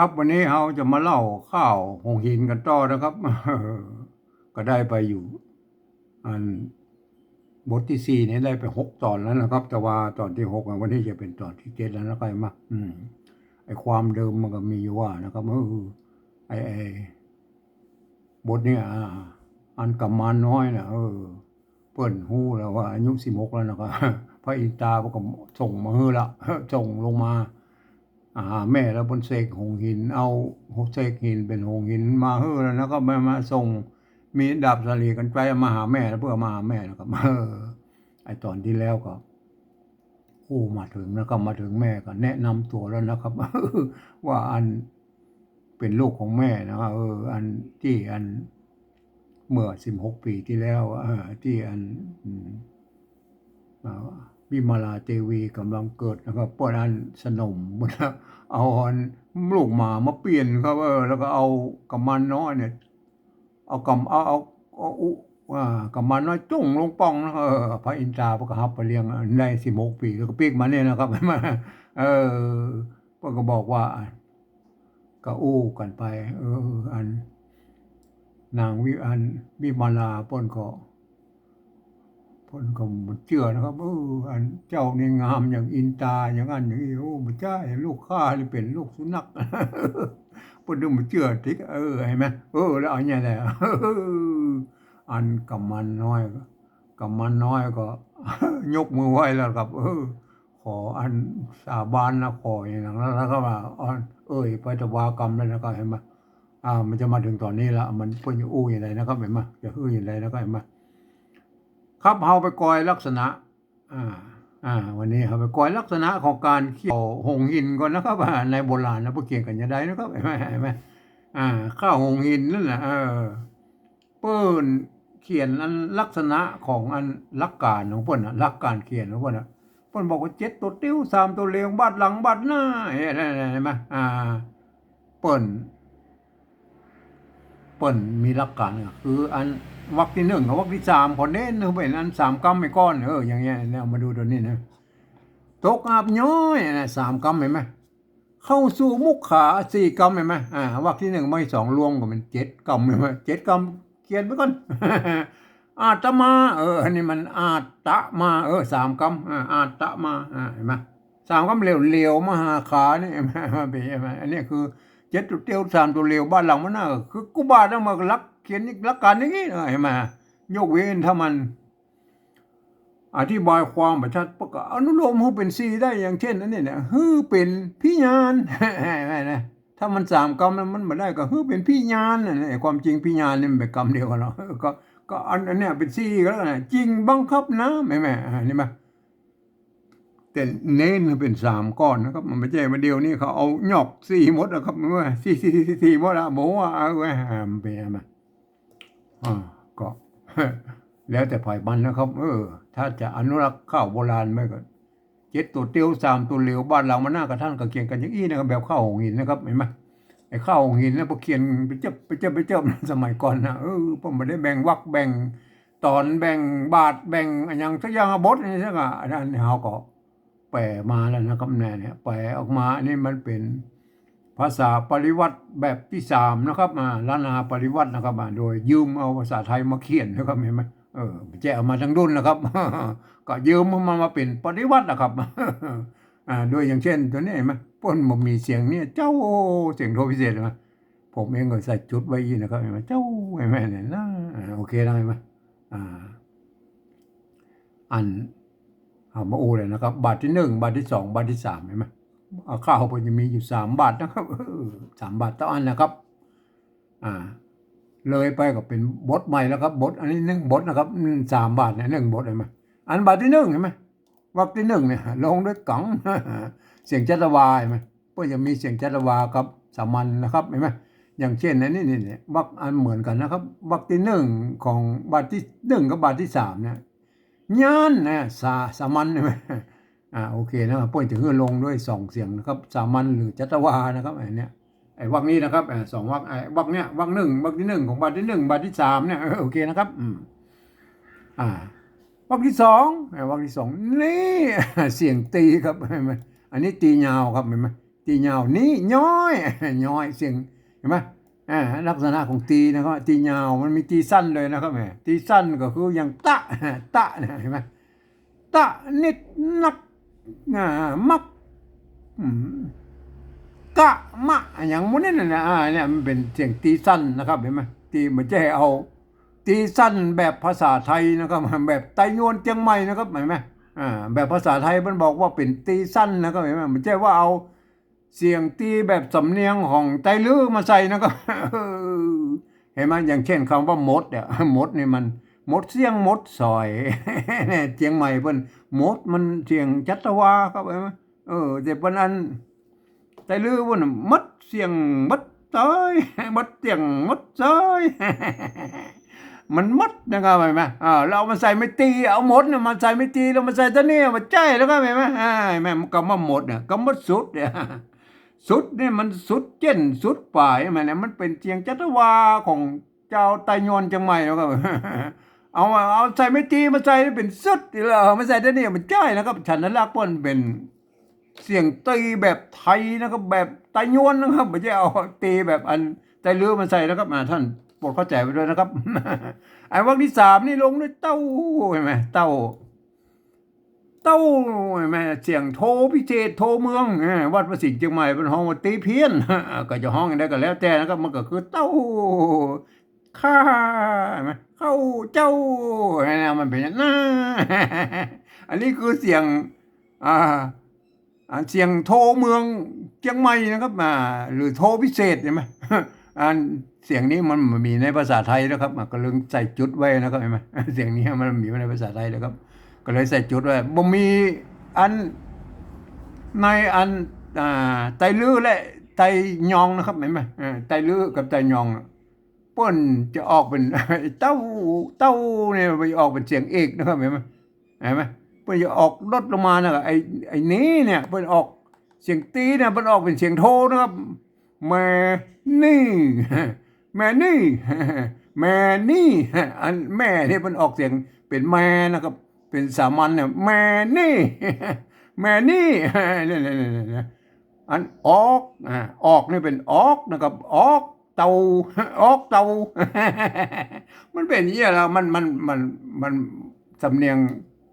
ครับวันนี้เราจะมาเล่าข้าวหงหินกันต่อนะครับ ก็ได้ไปอยู่ อันบทที่สี่นี้ได้ไปหกตอนแล้วนะครับ แต่ว่าตอนที่หกวันนี้จะเป็นตอนที่เจ็ดแล้วนะครับมาอืมไอความเดิมมันก็มีอยู่ว่านะครับเออไอไอบทเนี่ยอันกับมานน้อยนะเออ เปิ้นฮู้แล้วว่าอายุสิบหกแล้วนะครับพระอินตราก็ส่งมาเฮอละส่งลงมา อาแม่แล้วบนเสกหงหิน เอาเสกหินเป็นหงหินมาเฮือแล้วนะก็มามาส่งมีดาบสลีกันไปมาหาแม่แล้วเพื่อมาหาแม่นะครับเออไอตอนที่แล้วก็โอ้มาถึงแล้วก็มาถึงแม่ก็แนะนำตัวแล้วนะครับว่าอันเป็นลูกของแม่นะครับเออ อันที่อันเมื่อสิบหกปีที่แล้วเออที่อันอ่า วิมาลาเทวีกำลังเกิดนะครับเพราะนั้นสนมเอาอนลูกหมามาเปลี่ยนครับเออแล้วก็เอากำมันน้อยเนี่ย เอากำเอาเอาเอาอุว่ากำมันน้อยจุ่งลงป่องนะครับเออพระอินทราพระกหับไปเลี้ยงได้สิบหกปีแล้วก็ปีกมาเนี่ยนะครับมาเออพวกก็บอกว่าก็อู้กันไป เออ อัน นางวิอันวิมาลาป้นก็ เป้นก็มันเชื่อนะครับเอออันเจ้านี่งามอย่างอินตาอย่างนั้นอย่างนี้โอ้มันใช่ลูกข้านี่เป็นลูกสุนัขเป้นดูมันเชื่อทิกเออเห็นไหมเออแล้วอาเนี่ยแหละอันกำมันน้อยก็กำมันน้อยก็ ยกมือไหว้แล้วครับ เออ ขออันสาบานนะขออย่างนั้นแล้วก็ว่าอันเอ้ยไปตะวากรรมแล้วนะครับเห็นไหมอ่า มันจะมาถึงตอนนี้ละมันเพิ่นจะอู้อย่างไรนะครับเห็นไหมจะฮืออย่างไรนะครับเห็นไหม ครับเฮาไปกอยลักษณะ อ่า อ่า วันนี้เฮาไปกอยลักษณะของการเขี่ยวหงหินก่อนนะครับในโบราณนะพวกเกี่ยงกันจะได้นะครับเห็นไหมเห็นไหมอ่า ข้าวหงหินนั่นแหละเออเปิ้นเขียนอันลักษณะของอันลักการของเปิ้นน่ะลักการเขียนของเปิ้นน่ะเปิ้นบอกว่าเจ็ดตัวติ้วสามตัวเลียงบาดหลังบาดหน้าเห็นไหมเห็นไหมอ่า เปิ้นเปิ้นมีหลักการคืออัน วรรคที่หนึ่งกับวรรคที่สามพอเน้นเอาเป็นอันสามกรรมไม่ก้อนเอออย่างเงี้ยเนี่ยเอามาดูตัวนี้นะตกอาบย้อยนะสามกรรมเห็นไหมเข้าสู่มุขขาสี่กรรมเห็นไหมอ่าวรรคที่หนึ่งไม่สองรวมก็เป็นเจ็ดกรรมเห็นไหมเจ็ดกรรมเขียนไปก่อนอาตมา เอออันนี้มันอาตมา เออสามกรรมอ่าอาตมาอ่าเห็นไหมสามกรรมเหลวมหาขานี่เห็นไหมมันเป็นเห็นไหมอันนี้คือ เจ็ดตัวเตียวสามตัวเร็วบ้านหลังมันน่ะคือกูบ้านต้องมารักเขียนรักการอย่างนี้เห็นไหมยกเว้นถ้ามัน อธิบายความประชัดประกาศอนุโลมให้เป็นสีได้อย่างเช่นนั้นเนี่ยนะฮือเป็นพิญานนะถ้ามันสามกรรมแล้วมันมาได้ก็ฮือเป็นพิญานนะเนี่ยความจริงพิญานนี่มันเป็นกรรมเดียวกันเนาะก็ก็อันนี้เป็นสีก็แล้วนะจริงบังคับนะแม่แม่อ่านี่มา แต่เน้นเป็นสามก้อนนะครับ มันไม่ใช่มาเดียวนี่เขาเอาหยอกสี่มดนะครับมันว่าสี่สี่สี่สี่มดละบอกว่าเอาไว้หามไปมาอ่าก็แล้วแต่ฝ่ายมันนะครับ เออ ถ้าจะอนุรักษ์ข้าวโบราณไม่ก็เจ็ดตัวเตียวสามตัวเหลวบ้านเรามันน่ากระทั่งกระเกียงกันอย่างอี้นะครับ แบบข้าวหงหินนะครับเห็นไหมไอ้ข้าวหงหินนะพอเขียนไปเจ็บไปเจ็บไปเจ็บสมัยก่อนนะเออผมไม่ได้แบ่งวักแบ่งตอนแบ่งบาทแบ่งอย่างสักอย่างบทนี่สักอะอันนั้นเขาก็ แปลมาแล้วนะครับแน่เนี่ยแปลออกมาอันนี้มันเป็นภาษาปริวัติแบบที่สามนะครับมาล้านนาปริวัตินะครับมาโดยยืมเอาภาษาไทยมาเขียนนะครับเห็นไหมเออแจกมาทั้งรุ่นนะครับ ก็ยืมมันมาเป็นปริวัตินะครับอ่าโดยอย่างเช่นตัวนี้เห็นไหมป้นมันมีเสียงเนี่ยเจ้าเสียงโทพิเศษเห็นไหมผมเองก็ใส่จุดไว้อีกนะครับเห็นไหมเจ้าเห็นไหมเนี่ยนะโอเคได้ไหมอ่าอัน เอามาอูเลยนะครับ บาทที่หนึ่งบาทที่สองบาทที่สามเห็นไหมข้าวมันจะมีอยู่สามบาทนะครับสามบาทต่ออันนะครับ อ่า เลยไปก็เป็นบทใหม่แล้วครับบทอันนี้หนึ่งบทนะครับสามบาทเนี่ยหนึ่งบทเห็นไหมอันบาทที่หนึ่งเห็นไหมวรรคที่หนึ่งเนี่ยลงด้วยกังเสียงจัตวาเห็นไหมก็จะมีเสียงจัตวากับสามัญนะครับเห็นไหมอย่างเช่นอันนี้นี่เนี่ยวรรคอันเหมือนกันนะครับวรรคที่หนึ่งของบาทที่หนึ่งกับบาทที่สามเนี่ย ญาณนะสาสามัญใช่ไหมอ่าโอเคนะครับป้นจะเฮือลงด้วยสองเสียงนะครับ สามัญหรือจัตวานะครับไอ้นี้ยไอ้วักนี้นะครับไอ้สองวักไอ้วักเนี้ยวักหนึ่งวักที่หนึ่งของบาทที่หนึ่งบาทที่สามเนี่ยโอเคนะครับอืมอ่าวักที่สองไอ้วักที่สองนี่เสียงตีครับเห็นไหมอันนี้ตียาวครับเห็นไหมตียาวนี้ย้อยย้อยเสียงเห็นไหม ลักษณะของตีนะครับตียาวมันมีตีสั้นเลยนะครับแหมตีสั้นก็คืออย่างตะตะนะเห็นไหมตะนิดนักอ่ามักอืมกะมะอย่างมันนี่นะอ่าเนี่ยมันเป็นเสียงตีสั้นนะครับเห็นไหมตีมันจะให้เอา ตีสั้นแบบภาษาไทยนะครับแบบไตยวนเจียงใหม่นะครับเห็นไหมอ่าแบบภาษาไทยมันบอกว่าเป็นตีสั้นนะครับเห็นไหมมันใช่ว่าเอา เสียงตีแบบสำเนียงของไตลือมาใส่นะครับเห็นไหมอย่างเช่นคำว่ามดเนี่ยมดนี่มันมดเสียงมดซอยเนี่ยเจียงใหม่เพิ่นมดมันเสียงจัตวาครับเห็นไหมเออแต่เพิ่นอันไตลือเพิ่นมดเสียงมดซอยมดเสียงมดซอยมันมดนะครับเห็นไหมอ่าเราเอามาใส่ไม่ตีเอาหมดเนี่ยมาใส่ไม่ตีเรามาใส่ตัวนี้มาใจแล้วก็เห็นไหมอ่าเห็นไหมมันก็มาหมดเนี่ยก็มดสุดเนี่ย สุดเนี่ยมันสุดเจนสุดป่ายมันเนี่ยมันเป็นเจียงจัตวาของเจ้าไตยอนจังใหม่แล้วก็เอามาเอาใส่ไม่ตีมาใส่เป็นสุดแล้วเอามาใส่ตัวนี้มันใจนะครับ ฉันนั้นลักษณ์มันเป็นเสียงตีแบบไทยนะครับ แบบไตยวนนะครับไม่ใช่เอาตีแบบอันไตเรือมาใส่นะครับอ่าท่านโปรดเข้าใจไปด้วยนะครับไอ้วรรคที่สามนี่ลงด้วยเต้าเห็นไหมเต้า เต้าเห็นไหมเสียงโทพิเศษโทเมืองวัดประสิทธิ์เชียงใหม่เป็นห้องว่าตีเพี้ยนก็จะห้องอย่างใดก็แล้วแต่นะครับมันก็คือเต้าข้าเข้าเจ้าเห็นมันเป็นอย่างนั้นอันนี้คือเสียงอ่าเสียงโทเมืองเชียงใหม่นะครับอ่าหรือโทพิเศษใช่ไหมอันเสียงนี้มันมีในภาษาไทยนะครับก็เลยใส่จุดไว้นะครับเห็นไหมเสียงนี้มันมีในภาษาไทยนะครับ ก็เลยใส่จุดไว้บ่มีอันในอันอ่าไตลือและไตยองนะครับเห็นไหมไตลือกับไตยองน่ะเปิ้นจะออกเป็นเต้าเต้าเนี่ยไปออกเป็นเสียงเอกนะครับเห็นไหมเห็นไหมเปิ้นจะออกลดลงมานะไอ้ไอ้นี้เนี่ยเปิ้นออกเสียงตีเนี่ยเปิ้นออกเป็นเสียงโทนะครับแม่นี่แม่นี่แม่นี่อันแม่เนี่ยมันออกเสียงเป็นแม่นะครับ เป็นสามัญเนี่ยแม่นี่ แม่นี่เนี่ยเนี่ยเนี่ยอันออกอ่าออกนี่เป็นออกนะครับออกเตาออกเตามันเป็นอย่างนี้ยแล้วมันมันมันมันสำเนียง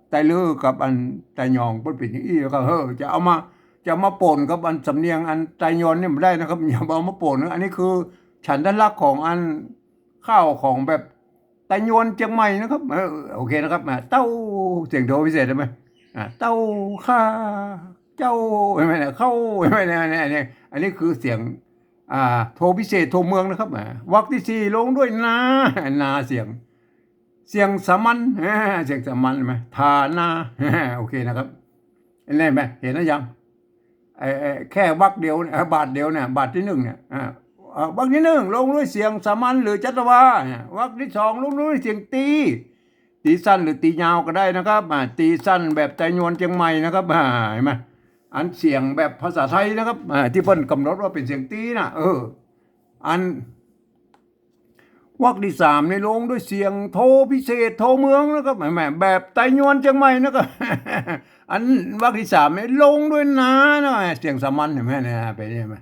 ไตลือกับอันไตยองมันเป็นอย่างนี้แล้วก็เฮ้อจะเอามาจะมาปนกับอันสำเนียงอันไตยอนนี่ไม่ได้นะครับอย่าเอามาปนอันนี้คือ ฉันทลักของอันข้าวของแบบ ไตยอนเชียงใหม่นะครับโอเคนะครับเต้าเสียงโทพิเศษได้ไหมเต้าข้าเจ้าไม่ไหมเนี่ยเข้าไม่ไม่เนี่ยเนี่ยเนี่ยอันนี้คือเสียงอ่าโทพิเศษโทเมืองนะครับวรรคที่สี่ลงด้วยนานาเสียง เสียงสามัญเสียงสามัญเห็นไหมทานาโอเคนะครับเห็นไหมเห็นแล้วยังไอ้แค่วักเดียวเนี่ยบาทเดียวเนี่ยบาทที่หนึ่งเนี่ย วักที่หนึ่งลงด้วยเสียงสามัญหรือจัตวาวักที่สองลงด้วยเสียงตีตีสั้นหรือตียาวก็ได้นะครับตีสั้นแบบใจนวลเชียงใหม่นะครับเห็นไหมอันเสียงแบบภาษาไทยนะครับอ่าที่เพิ่นกำหนดว่าเป็นเสียงตีนะเออ อันวักที่สามในลงด้วยเสียงโทพิเศษโทเมืองนะครับแหมแบบไตยวนเชียงใหม่นะครับอันวรรคที่สามเนี่ยลงด้วยนะนะเสียงสามัญเห็นไหมเนี่ยเป็นยังไง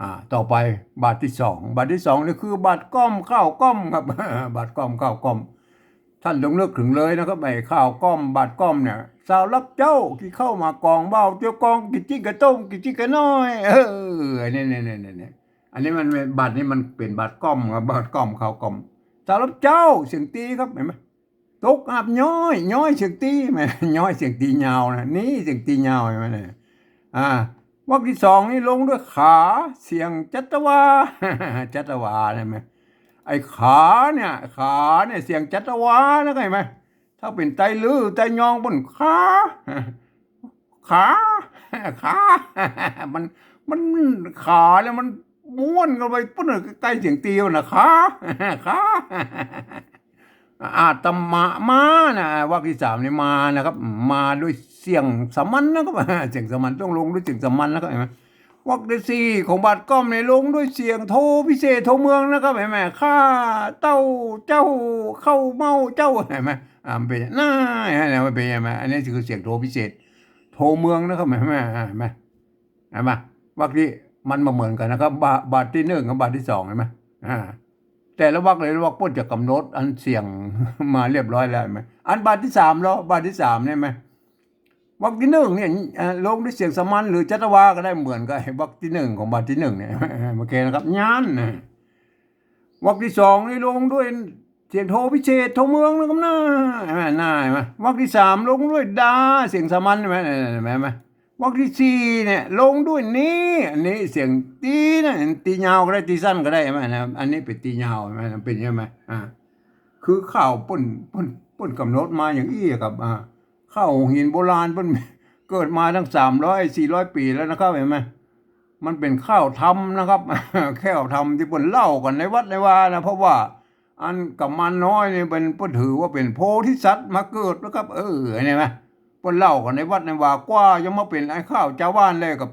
อ่าต่อไปบาทที่สองบาทที่สองนี่คือบาทก้อมข้าวก้อมครับบาทก้อมข้าวก้อม ท่านต้องเลือกถึงเลยนะครับไอ้ข้าวก้อม บาทก้อมเนี่ยสาวรับเจ้าที่เข้ามากองเบาเจ้ากองกิจิกระต้มกิจิกระน้อยเออเนี่ยเนี่ยเนี่ยเนี่ยอันนี้มันบาทนี้มันเป็นบาทก้อมครับบาทก้อมข้าวก้อมสาวรับเจ้าเสียงตีครับเห็นไหมตกอับย้อยย้อยเสียงตีแม่ย้อยเสียงตียาวนะนี่เสียงตียาวเห็นไหมเนี่ยอ่า วรรคที่สองนี่ลงด้วยขาเสียงจัตวาจัตวาเห็นไหมไอ้ขาเนี่ยขาเนี่ยเสียงจัตวานะเห็นไหมถ้าเป็นไตลือไตยองบนขาขาขามันมันขาแล้วมันม้วนกันไปปุ๊บใกล้เสียงตีมันนะขาขา อาตมามานะวรรคที่สามนี่มานะครับ มาด้วยเสียงสมัญนะครับเสียงสมัญต้องลงด้วยเสียงสมัญนะครับเห็นไหมวรรคที่สี่ของบาทก้อมในลงด้วยเสียงโทพิเศษโทเมืองนะครับเห็นไหมข้าเต้าเจ้าเข้าเมาเจ้าเห็นไหมอ่ามันเป็นน่าเห็นไหมมันเป็นยังไงอันนี้คือเสียงโทพิเศษ โทเมืองนะครับเห็นไหมเห็นไหมเห็นไหมวรรคที่มันมาเหมือนกันนะครับบาบาทที่หนึ่งกับบาทที่สองเห็นไหมอ่า แต่ละวรรคเลยละวรรคพ้นจะกกำหนด อันเสี่ยงมาเรียบร้อยแล้วไหมอันบาทที่สามแล้วบาทที่สามเนี่ยไหมวรรคที่หนึ่งเนี่ยลงด้วยเสียงสมัญหรือจัตวาก็ได้เหมือนกับวรรคที่หนึ่งของบาทที่หนึ่งเนี่ยโอเคนะครับยานนะวรรคที่สองนี่ลงด้วยเสียงโทพิเศษโทเมืองนะครับน้าหนไหมน่าไหมวรรคที่สามลงด้วยดาเสียงสมันไหมไหมไหม วรรคที่สี่เนี่ยลงด้วยนี้อันนี้เสียงตีนะตียาวก็ได้ตีสั้นก็ได้เห็นไหมนะอันนี้เป็นตียาวไหมเป็นใช่ไหมอ่าคือข้าวป้นป้นป้นกำหนดมาอย่างอี้อะครับอ่าข้าวหินโบราณป้นเกิดมาตั้งสามร้อยสี่ร้อยปีแล้วนะครับเห็นไหมมันเป็นข้าวทำนะครับแค่วทำที่ป้นเล่ากันในวัดในวานะเพราะว่า อันกับมันน้อยเนี่ยเป็นป้นถือว่าเป็นโพธิสัตว์มาเกิดนะครับ เออเห็นไหม ปนเล่ากันในวัดในวากว่ายังมาเป็นไอ้ข้าวเจ้าว่านเลยกับ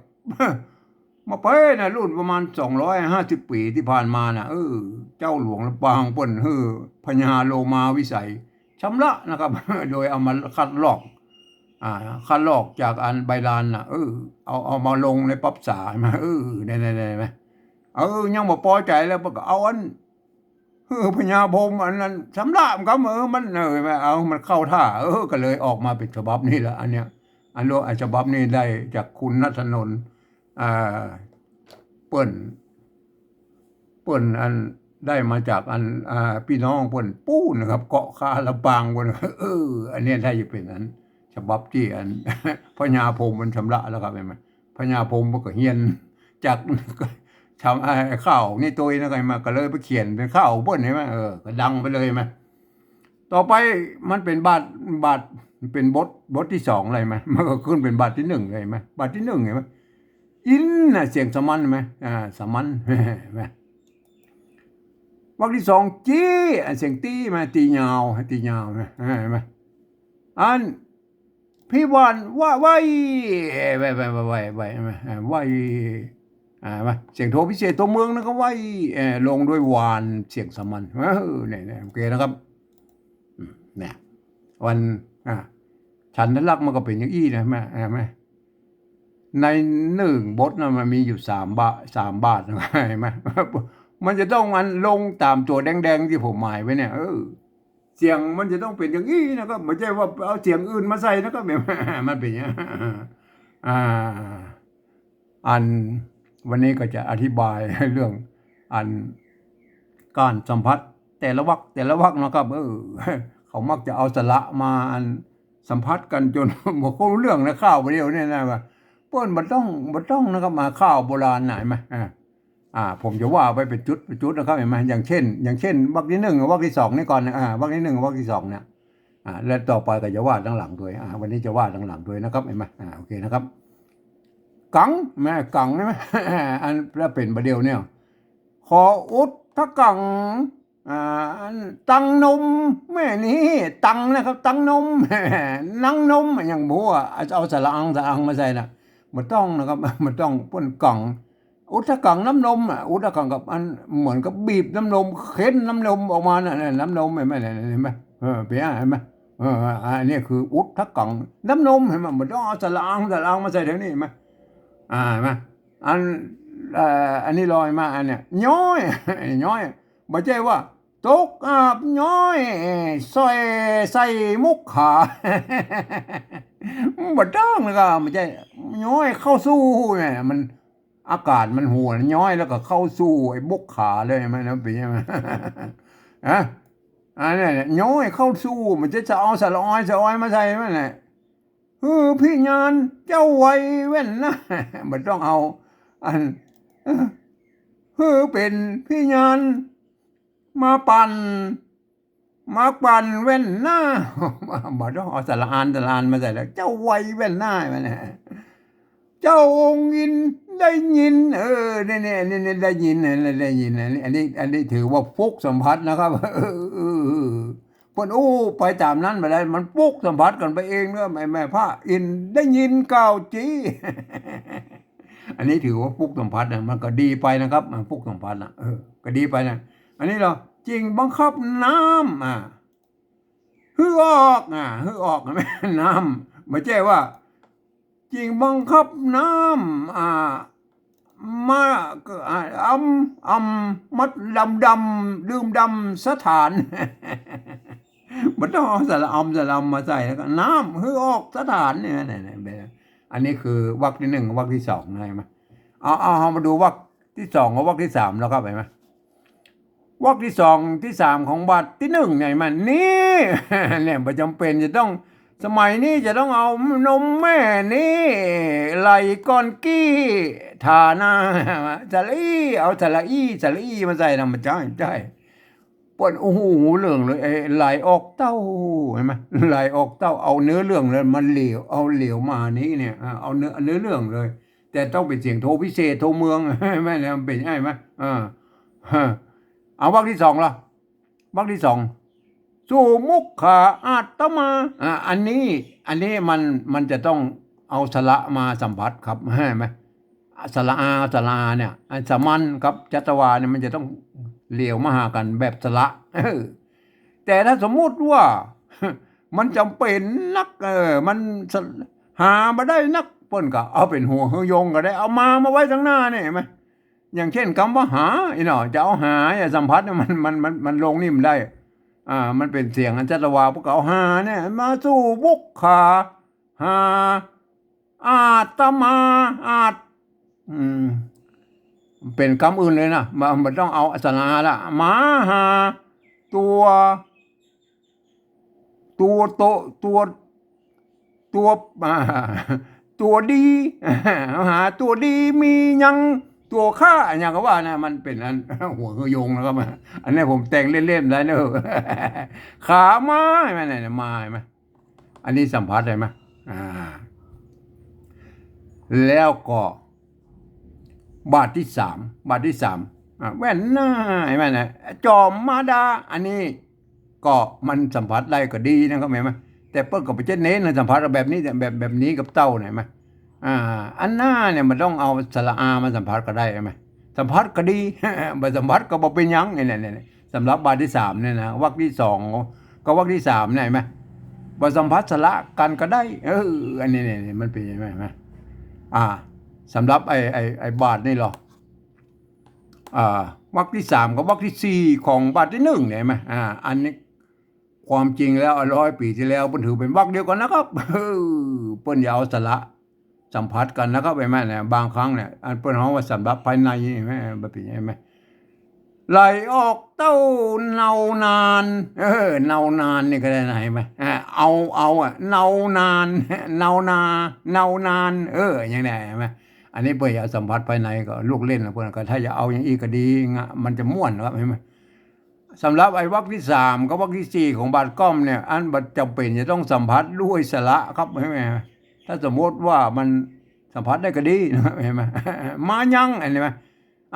มาเป้นะรุ่นประมาณสองร้อยห้าสิบปีที่ผ่านมานะเออ เจ้าหลวงลำปางปนเฮ้อพญาโลมาวิสัยชำระนะครับ โดยเอามาคัดลอก อ่า คัดลอกจากอันใบลานนะเออ เอาเอามาลงในปับสามาเออได้ได้ได้ไหมเออยังบ่พอใจแล้วก็เอาอัน เออพญาพรมอันนั้นชำระมันก็เออมันเออม่เอามันเข้าท่า เออก็เลยออกมาเป็นฉบับนี้แหละอันเนี้ยอันโลอันฉบับนี้ได้จากคุณนัทนนท์อ่าเปิ้นเปิ้นอันได้มาจากอันอ่าพี่น้องเปิ้นปู้นะครับ เกาะคาละปางบนเออ อันเนี้ยถ้จะเป็นอันฉบับที่อันพญาพรมมันชำระแล้วครับเห็นไหมพญาพรมมันก็เฮียนจาก ทำไอ้ข้าวนี่ตัวนะไงมาก็เลยไปเขียนเป็นข้าวเปิ้นเห็นไหมเออก็ดังไปเลยไหมต่อไปมันเป็นบาทบาทเป็นบทบทที่สองอะไรไหมมันก็ขึ้นเป็นบาทที่หนึ่งเลยไหมบาทที่หนึ่งเห็นไหมอินน่ะเสียงสมันไหมอ่าสมันไหมวรรคที่สองจี้เสียงตีมาตียาวตียาวไหมอ่าเห็นไหมอันพี่วานว่าไว้ไว้ไว้ไว้ไว้ไว้เห็นไหม อ่าไว้อ่าเสียงโทพิเศษตัวเมืองนะก็ไว้เออลงด้วยวานเสียงสมันเออเนี่ยเนี่ยโอเคนะครับเนี่ยวันอ่าฉันทลักษณ์มันก็เป็นอย่างอี้นะแม่เห็นไหมในหนึ่งบทนะมันมีอยู่สามบาทสามบาทนะเห็นไหมมันจะต้องมันลงตามตัวแดงๆที่ผมหมายไว้เนี่ยเออเสียงมันจะต้องเป็นอย่างนี้นะครับไม่ใช่ว่าเอาเสียงอื่นมาใส่นะครับแบบมันเป็นอย่างนี้อ่าอัน วันนี้ก็จะอธิบายเรื่องอันการสัมผัสแต่ละวักแต่ละวักนะครับเออเขามักจะเอาสระมาอันสัมผัสกันจนบอกเขารู้เรื่องนะข้าวเดียวเนี่ยนะว่าเปิ้นมันต้องมันต้องนะครับมาข้าวโบราณไหนไหมอ่า ผมจะว่าไปเป็นจุดเป็นจุดนะครับเห็นไหมอย่างเช่น อย่างเช่นวรรคที่หนึ่งกับวรรคที่สองนี่ก่อนนะอ่าวรรคที่หนึ่งกับวรรคที่สองเนี่ยอ่าแล้วต่อไปก็จะว่าทั้งหลังด้วยอ่าวันนี้จะว่าทั้งหลังด้วยนะครับเห็นไหมอ่าโอเคนะครับ กังแม่กังใช่ไหมอันแล้วเป็นประเดี๋ยวเนี่ยขออุดทะกังอ่าอันตังนมแม่นี่ตังนะครับ ตังนมนังนมอย่างบัวเอาสระอังสระอังมาใส่นะมันต้องนะครับมันต้องป้นกล่องอุดทธกังน้ำนมอะอุทธกังกับอันเหมือนกับบีบน้ำนมเค้นน้ำนมออกมาน่ะน่ะน้ำนมเห็นไหมเห็นไหมเออเปียเห็นไหมเอออันนี้คืออุดทธกังน้ำนมเห็นไหมมันต้องเอาสลางสลางมาใส่แถวนี้เห็นไหม อ่าเห็นไหมอันอันนี้ลอยมาอันเนี้ยย้อยย้อยไม่ใช่ว่าตกอาบย้อยใส่ใส่มุกขาบ่ต้องนะครับไม่ใช่ย้อยเข้าสู้เนี่ยมันอากาศมันหัวย้อยแล้วก็เข้าสู้ไอ้บกขาเลยไหมนะป็นยังไงฮะอันนี้น้อยเข้าสู้มันจะจะเอาสะลอยสะออยมาใส่ไหมเนี่ย เออพี่งานเจ้าไว้เว้นนะมันต้องเอา อันเออเป็นพี่งานมาปั่นมาปั่นเว้นหน้าบ่ต้องเอาสารอานสารอานมาใส่แล้ว เจ้าไวยเว้นหน้ามันนะเจ้าองค์ยินได้ยิน เออเนี่ยเนี่ยเนี่ยได้ยินได้ยินอันนี้อันนี้อันนี้ถือว่าฟุกสัมผัสนะครับ เออ เออเออเพิ่นโอ้ไปตามนั้นไปได้มันฟุกสัมผัสกันไปเองเนอะแม่แม่พระอินได้ยินก่าวจีอันนี้ถือว่าฟุกสัมผัสนะมันก็ดีไปนะครับมันฟุกสัมผัสนะเออก็ดีไปนะอันนี้เราจริงบังคับน้ำอะฮือออกอะฮือออกไม่น้ำไม่ใช่ว่า จริงบังคับน้ำอ่ามาอ่าอำอำมัดดำดำดื่มดำสถาน มันต้องเอาสระอำสระอำมาใส่แล้วก็น้ำเฮือออกสถานเนี่ยเนี่ยเนี่ยแบบอันนี้คือวรรคที่หนึ่งกับวรรคที่สองนะเห็นไหมเอาเอาเอามาดูวรรคที่สองกับวรรคที่สามแล้วครับเห็นไหมวรรคที่สองที่สามของบัตรที่หนึ่งเนี่ยมันนี่เนี่ยประจำเป็นจะต้องสมัยนี้จะต้องเอานมแม่นี่ไหลก้อนกี้ทาหน้าสลีเอาสลีสลีมาใส่นะมันใช่ใช่ ปวดโอ้โหเหลืองเลยไอ้ไหลออกเต้าเห็นไหมไหลออกเต้าเอาเนื้อเรื่องเลยมันเหลวเอาเหลวมานี้เนี่ยเอาเนื้อเนื้อเรื่องเลย แต่ต้องเป็นเสียงโทรพิเศษโทรเมืองไม่เนี่ยนเป็นไงไหมอ่าเอาวรรคที่สองละวรรคที่สองสู่มุขขาอาตมาอ่าอันนี้อันนี้มันมันจะต้องเอาสระมาสัมผัสครับใช่ไหมสระอาสระเนี่ยอันสมันครับจัตวาเนี่ยมันจะต้อง เหลียวมาหากันแบบสระแต่ถ้าสมมุติว่ามันจำเป็นนักเออมันหามาได้นักเปิ้นก็เอาเป็นหัวเฮยงก็ได้ เอามามาไว้ทั้งหน้าเนี่ยไหมอย่างเช่นคำว่าหาอีหนอจะเอาหาอย่าสัมผัสเนี่ยมันมันมันมันลงนี่มันได้ อ่า มันเป็นเสียงอันจัตวาพวกเขาหาเนี่ย มาสู่บุกขาหาอาตมาอาตอืม เป็นคำอื่นเลยนะมันมันต้องเอาอัสนาละมาหา ตัว ตัวโตตัวตัวอ่าตัวดี หา ตัวดีมียังตัวข้าอย่างก็ว่านะมันเป็นอันหัวกระโยงนะครับอันนี้ผมแต่งเล่นๆได้เนอะขาไม้ไหมเนี่ยไม้ไหมอันนี้สัมผัสได้ไหมอ่า แล้วก็ บาทที่สามบาทที่สามแว่นหน้าเห็นไหมนะจอมมาดาอันนี้ก็มันสัมผัสได้ก็ดีนะครับเห็นไหมแต่เปิ้ลกับไปเช่นเน้นสัมผัสแบบนี้แบบแบบนี้กับเต้าเนี่ยเห็นไหมอ่าอันหน้าเนี่ยมันต้องเอาสระอามาสัมผัสก็ได้ใช่ไหมสัมผัสก็ดีบสัมผัสก็บ่เป็นยังเนี่ยเนี่ยเนี่ยสำหรับบาทที่สามเนี่ยนะวรรคที่สองก็วรรคที่สามเนี่ยเห็นไหมบสัมผัสสระกันก็ได้ เอออันนี้เนี่ยมันเป็นยังไงไหมอ่า สำหรับไอ้ไอ้ไอ้บาทนี่หรออ่าวรรคที่สามกับวรรคที่สี่ของบาทที่หนึ่งเนี่ยไหมอ่าอันนี้ความจริงแล้วร้อยปีที่แล้วเปิ้นถือเป็นวรรคเดียวกันนะครับเออเปิ้นอย่าวสละสัมผัสกันนะครับไอ้แม่เนี่ยบางครั้งเนี่ยอันเปิ้นเฮาว่าสำหรับภายในใช่ไหมบ่เป็นใช่ไหมไหลออกเต้าเนานานเออเนานานนี่ก็ได้นะเห็นไหมอ่าเอาเอาอะเนานานเนานาเนานาน เอออย่างนี้ไหม อันนี้เปิ้นอยาสัมผัสภายในก็ลูกเล่นนะเปิ้นก็ถ้าจะเอาอย่างอีกก็ดีงะมันจะม่วนนะครับเห็นไหมสำหรับไอ้วรรคที่สามกับวรรคที่สี่ของบาดก้อมเนี่ย อันบัดจำเป็นจะต้องสัมผัสด้วยสระครับใช่ไหมถ้าสมมติว่ามันสัมผัสได้ก็ดีนะเห็นไหมมายังเห็นไหม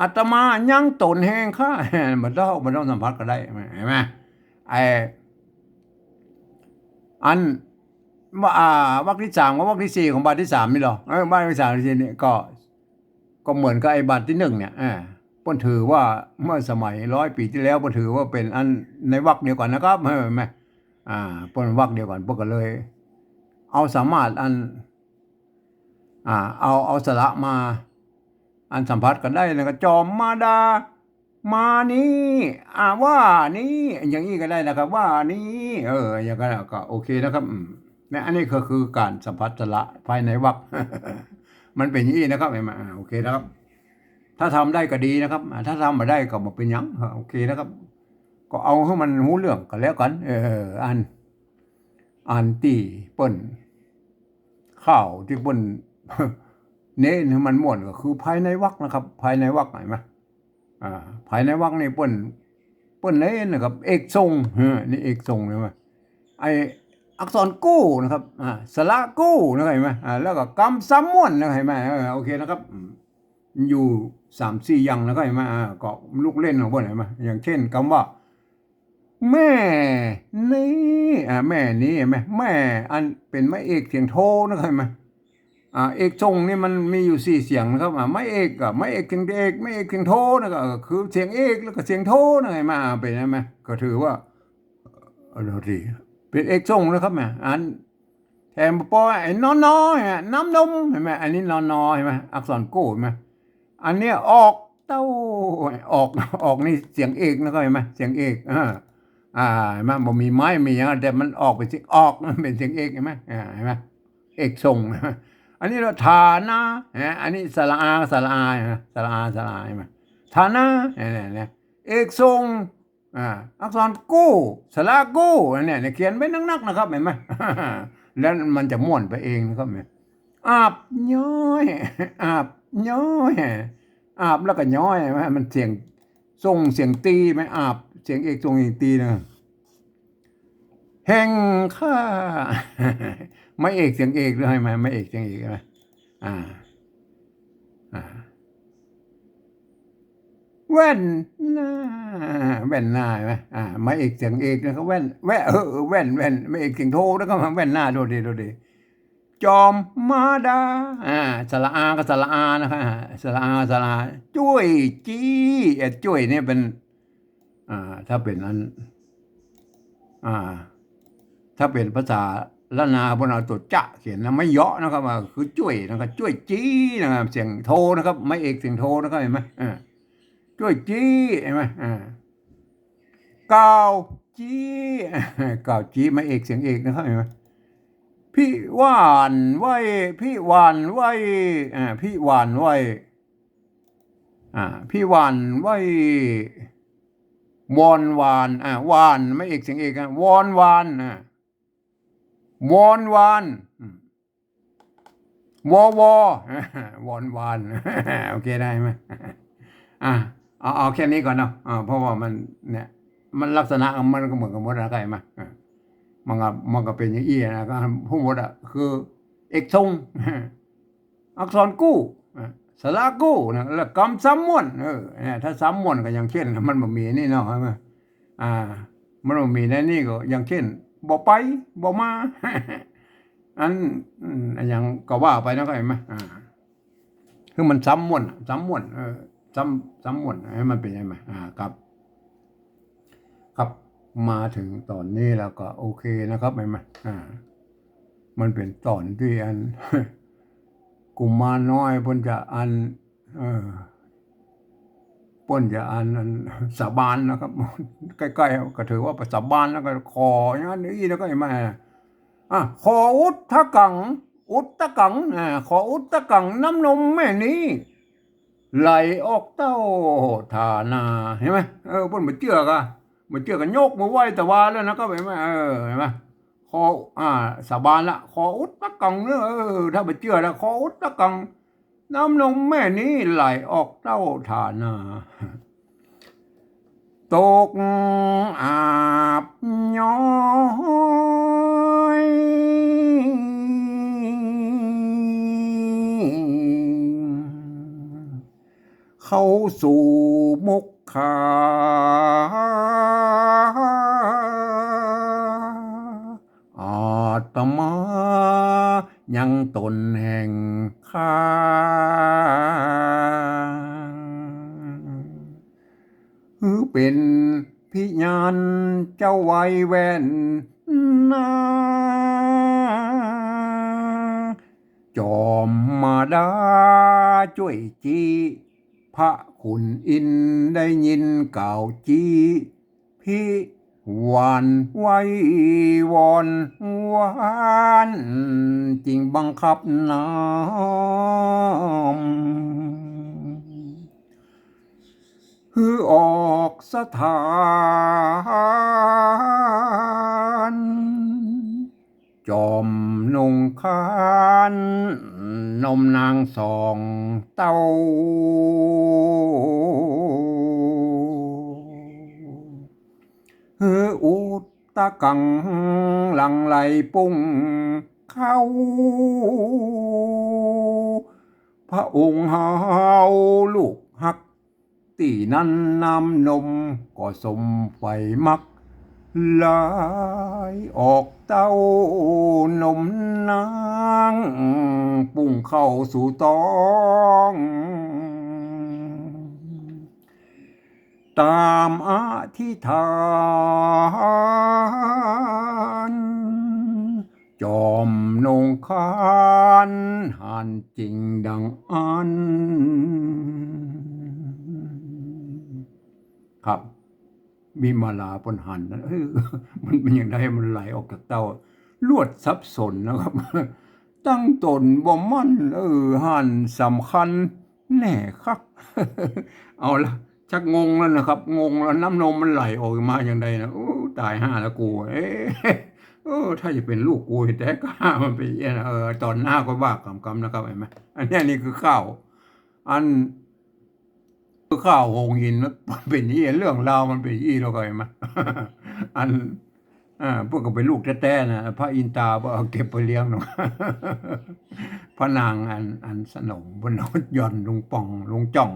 อาตมายังตนแห้งค่ามันต้องมันต้องสัมผัสก็ได้เห็นไหมไอ้อัน อ่าวรรคที่สามกับวรรคที่สี่ของบาทที่สามนี่หรอเออบาทที่สามที่นี่ก็ ก็เหมือนกับไอ้บาทที่หนึ่งเนี่ยอ่าเปิ้นถือว่าเมื่อสมัยร้อยปีที่แล้วเปิ้นถือว่าเป็นอันในวรรคเดียวกันนะครับเห็นไหมอ่าเปิ้นวรรคเดียวกันเปิ้นก็เลย เอาสามารถอัน อ่า เอาเอาสระมา อันสัมผัสกันได้แล้วก็จอมมาดามานี้อ่าว่านี้อย่างนี้ก็ได้นะครับ ว่านี้เอออย่างนั้นก็โอเคนะครับ เนี่ยอันนี้ก็คือการสัมผัสสระภายในวรรคมันเป็นอย่างนี้นะครับเห็นไหมอ่าโอเคนะครับ ถ้าทำได้ก็ดีนะครับ ถ้าทำมาได้ก็มาเป็นยังโอเคนะครับ ก็เอาให้มันหูเรื่องกันแล้วกัน เอออันอันตีเปิ้นข้าวที่เปิ้นเน้นมันม่วนก็คือภายในวักนะครับ ภายในวักเห็นไหมอ่าภายในวักนี่เปิ้นเปิ้นเน้นนะครับ เอกทรงเออนี่เอกทรงเลยมั้ยไอ อักษรกู้นะครับอ่าสระกู้นะครับเห็นไหมอ่าแล้วก็กำซ้ำม่วนนะครับเห็นไหมโอเคนะครับ อยู่สามสี่อย่างแล้วก็เห็นไหมอ่าก็ลูกเล่นของพวกไหนมาอย่างเช่นคำว่า แม่นี่อ่าแม่นี้เห็นไหมแม่อันเป็นไม้เอกเสียงโทนะครับเห็นไหมอ่าเอกทรงนี่มันมีอยู่สี่เสียงนะครับอ่าไม้เอกกับไม้เอกเสียงเอกไม้เอกเสียงโทนะครับก็คือเสียงเอกแล้วก็เสียงโทนะเห็นไหมาเป็นไงไหมก็ถือว่าเออเราดี เป็นเอกทรงนะครับแม่อันแทนปอไอ้นอนอเห็นไหมน้ำนมเห็นไหมอันนี้นอนอเห็นไหมอักษรโก้เห็นไหมอันเนี้ยออกเต้าออกออกนี่เสียงเอกนะก็เห็นไหมเสียงเอกอ่าอ่าเห็นไหมบ่มีไม้มีอย่างแต่มันออกเป็นเสียงออกมันเป็นเสียงเอกเห็นไหมอ่าเห็นไหมเอกทรงเห็นไหมอันนี้เราฐานะเนไหมอันนี้สระอาสระอาเห็นไหมสระอาสระอาเห็นไหมฐานะเนี่ยเนี่ยเนี่ยเอกทรง อ่าอักษรกู้สระกู้เนี่ยเขียนไว้นักๆนะครับเห็นไหมแล้วมันจะม่วนไปเองนะครับเนี่ยอาบย้อยอาบย้อยอาบแล้วก็ย้อยไหมมันเสียงทรงเสียงตีไหมอาบเสียงเอกทรงเอกตีนะแห่งข้าไม่เอกเสียงเอกเลยไหมไม่เอกเสียงเอกไหมอ่าอ่า แว่นหน้าแว่นหน้าไหมอ่าไม่เอกเสียงเอกนะครับแว่นแว่นเออเออแว่นแว่นไม่เอกเสียงโทแล้วก็มาแว่นหน้าโดดเดโดดเดจอมมาดาอ่าสระอาก็สระอานะครับสระอาสระอาจ้วยจี้เอ็ดจ้วยเนี่ยเป็น อ่า ถ้าเป็นนั้น อ่า ถ้าเป็นภาษาละนาบนเอาตัวจะเขียนนะไม่เยาะนะครับว่าคือจ้วยนะครับจ้วยจี้นะครับเสียงโทนะครับ ไม่เอกเสียงโทนะครับเห็นไหมอ่า จ้วยจี้เห็นไหมอ่าก้าวจี้ก้าวจี้ม่เอกเสียงเอกนะครับเห็นไหมพี่หวานไว้พี่หวานไว้อ่าพี่หวานไว้อ่าพี่หวานไว้วอนวานอ่าวานไม่เอกเสียงเอกนะวอนวานอ่าวอนวานวอวอวอนวานโอเคได้ไหมอะ เอาเอาแค่นี้ก่อนเนาะเพราะว่ามันเนี่ยมันลักษณะมันก็เหมือนกับมดอะไรไหมามันก็มันก็เป็นอย่างอี้นะก็ผู้หมดอะคือเอกทงอักษรกู้สระกู้นะแล้วกำซ้ำม่วนเออเนี่ยถ้าซ้ำม่วนก็อย่างเช่น มันบ่มีนี่เนาะใช่ไหมอ่า มันบ่มีในนี่ก็อย่างเช่นบ่ไปบ่มาอันอันอย่างก็ว่าไปนะก็เห็นไหมอ่าคือมันซ้ำม่วนซ้ำม่วนเออ ซ้ำซ้ำม่วนให้มันเป็นยังไงอ่าครับ ครับมาถึงตอนนี้แล้วก็โอเคนะครับไหมไหมอ่า มันเป็นตอนที่อันกลุ่มมาน้อยพ่นจะอัน เออเพ่นจะอันอันสาบานนะครับ ใกล้ๆก็ถือว่าสาบานแล้วก็ขออย่างนั้นนี่แล้วก็ยังไงอะขออุตทะกัง อุตตะกังอ่าขออุตตะกังน้ำนมแม่นี้ ไหลออกเต้าฐานาเห็นไหมเออเพ่นมาเจือกอะมาเจือกันโยกมาไหวต่ว่าแล้วนะก็เห็นไหมเออเห็นไหมคออ่าสาบานละคออุดตะกังเนอะเออถ้าไปเชื่อแล้วคออุดตะกัง น้ำนมแม่นี้ไหลออกเต้าฐานาตกอาบย้อย เข้าสู่มุกขาอาตมายังตนแห่งข้าหือเป็นพิญาณเจ้าไวแว่นนาจอมมาดาช่วยจี พระคุณอินได้ยินเก่าจีพิวานไว้วอนวานจริงบังคับน้ำคือออกสถาน จอมนงคานนมนางสองเต้าฮืออุตตะกังหลังไหลปุ้งเข้า พระองค์หาลูกหัก ตีนั้นน้ำนมก็สมไฟมัก ลายออกเต้านมนางปุ่งเข้าสู่ต้องตามอธิษานจอมนงคานหันจริงดังอัน ครับ มีมาลาปนหันนะเออมันเป็นอย่างไรมันไหลออกจากเต้าลวดซับสนนะครับ ตั้งตนบ่มั่นเออหันสำคัญ แน่ครับ เอาละชักงงแล้วนะครับ งงแล้วน้ำนมมันไหลออกมาอย่างไรนะโอ้ตายห่าแล้วกูเอ๊เออถ้าจะเป็นลูกกูแต่ก็ห้ามันไปเอี้ยนเออตอนหน้าก็ว่ากำกำนะครับเห็นไหมอันนี้นี่คือข้าวอัน ข้าวหงหินมันเป็นอี้เรื่องราวมันเป็นอี้เราก็เห็นไหมอันอ่าพวกก็เป็นลูกแท้ๆนะพระอินตาเอาเก็บไปเลี้ยงหรอพระนางอันอันสนมบนนดย่อนลงป่องลงจ่อง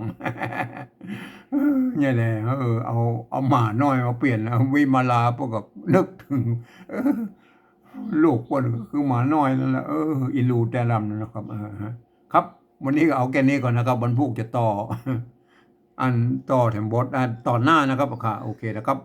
เนี่ยแหละเออเอาเอาหมาน้อยมาเปลี่ยนเอาวิมาลาพวกกับนึกถึงลูกคนคือหมาน้อยนั่นแหละเอออิลูแต่ลำนะครับครับ วันนี้ก็เอาแค่นี้ก่อนนะครับวันพุกจะต่อ อันต่อแถมบทอันต่อหน้านะครับค่ะโอเคนะครับ